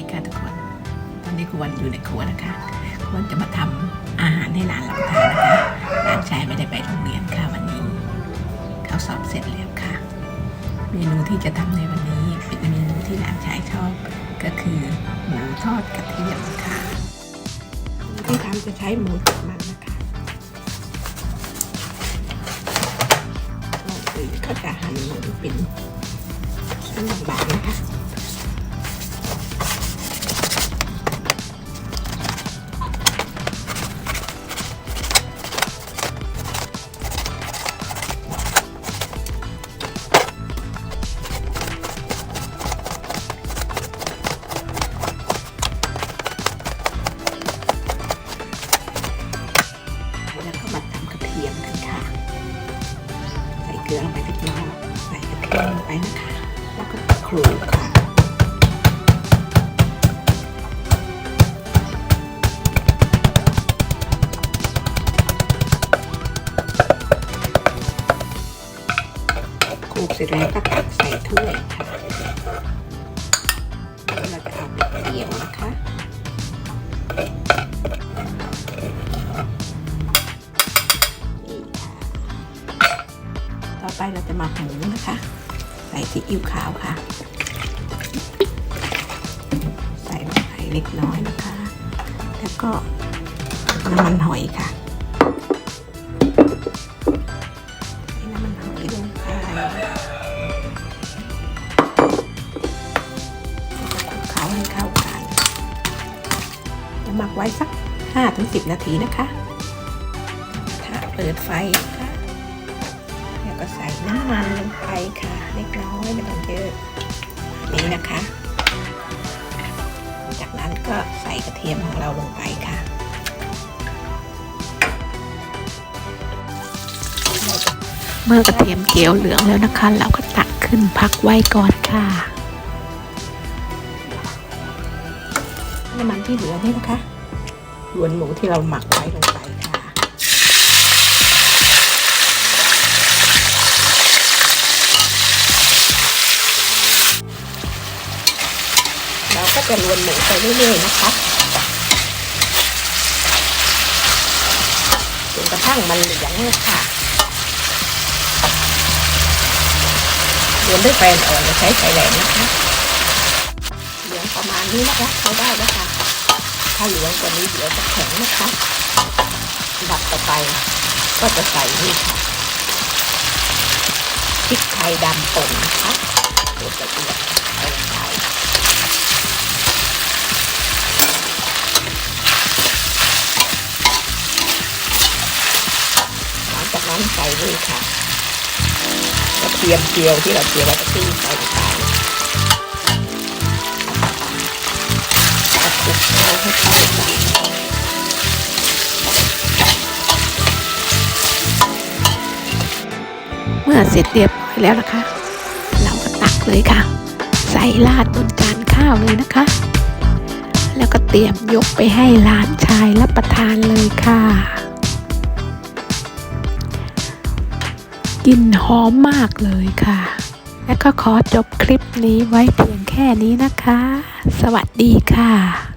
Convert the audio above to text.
ดีค่ะทุกคน ตอนนี้ครูวันอยู่ในครัวนะคะครูวันจะมาทำอาหารให้หลานรับประทานนะคะหลานชายไม่ได้ไปโรงเรียนค่ะวันนี้ เขาสอบเสร็จแล้วค่ะ เมนูที่จะทำในวันนี้เป็นเมนูที่หลานชายชอบก็คือหมูทอดกระเทียมค่ะที่ทำจะใช้หมูติดมันนะคะก่อนอื่นก็จะหั่นหมูเป็นชิ้นบางๆนะคะ ลืองไปเล็กน้อยใส่กระเทียมลงไปนะคะ แล้วก็คลุกค่ะคลุกเสร็จแล้วก็ตักใส่ถ้วยค่ะแล้วเราจะเอาไปเกี่ยวนะคะ อไปเราจะมาหมูนะคะ ใส่ซีอิ๊วขาวค่ะ ใส่ลงไปเล็กน้อยนะคะ แล้วก็น้ำมันหอยค่ะใส่น้ำมันหอยลงไปเคล้าให้เข้ากันจะหมักไว้สัก 5-10 นาทีนะคะถ้าเปิดไฟนะคะ ก็ใส่น้ำมันลงไปค่ะ เล็กน้อยไม่ต้องเยอะนี่นะคะ จากนั้นก็ใส่กระเทียมของเราลงไปค่ะเมื่อกระเทียมเจียวเหลืองแล้วนะคะ เราก็ตักขึ้นพักไว้ก่อนค่ะน้ำมันที่เหลือนี่นะคะรวนหมูที่เราหมักไว้ลงไปค่ะ เราก็จะรวนหมูไปเรื่อยๆนะคะจนกระทั่งมันเหลืองเลยค่ะรวนด้วยไฟอ่อนจะใช้ไฟแรงนะคะเหลืองประมาณนี้นะคะใช้ได้แล้วค่ะถ้าเหลืองกว่านี้เดี๋ยวจะแข็งนะคะดับต่อไปก็จะใส่นี่ค่ะพริกไทยดำป่นนะคะตัวละเอียดใส่ลงไปหลัง จากนั้นใส่นี่ค่ะกระเทียมเจียวที่เราเจียวไว้ตะกี้ใส่ลงไปคลุกเคล้าให้เข้ากันเมื่อเสร็จเรียบร้อยแล้วนะคะ เราก็ตักเลยค่ะ ใส่ราดบนจานข้าวเลยนะคะ แล้วก็เตรียมยกไปให้หลานชายรับประทานเลยค่ะ กลิ่นหอมมากเลยค่ะ และก็ขอจบคลิปนี้ไว้เพียงแค่นี้นะคะ สวัสดีค่ะ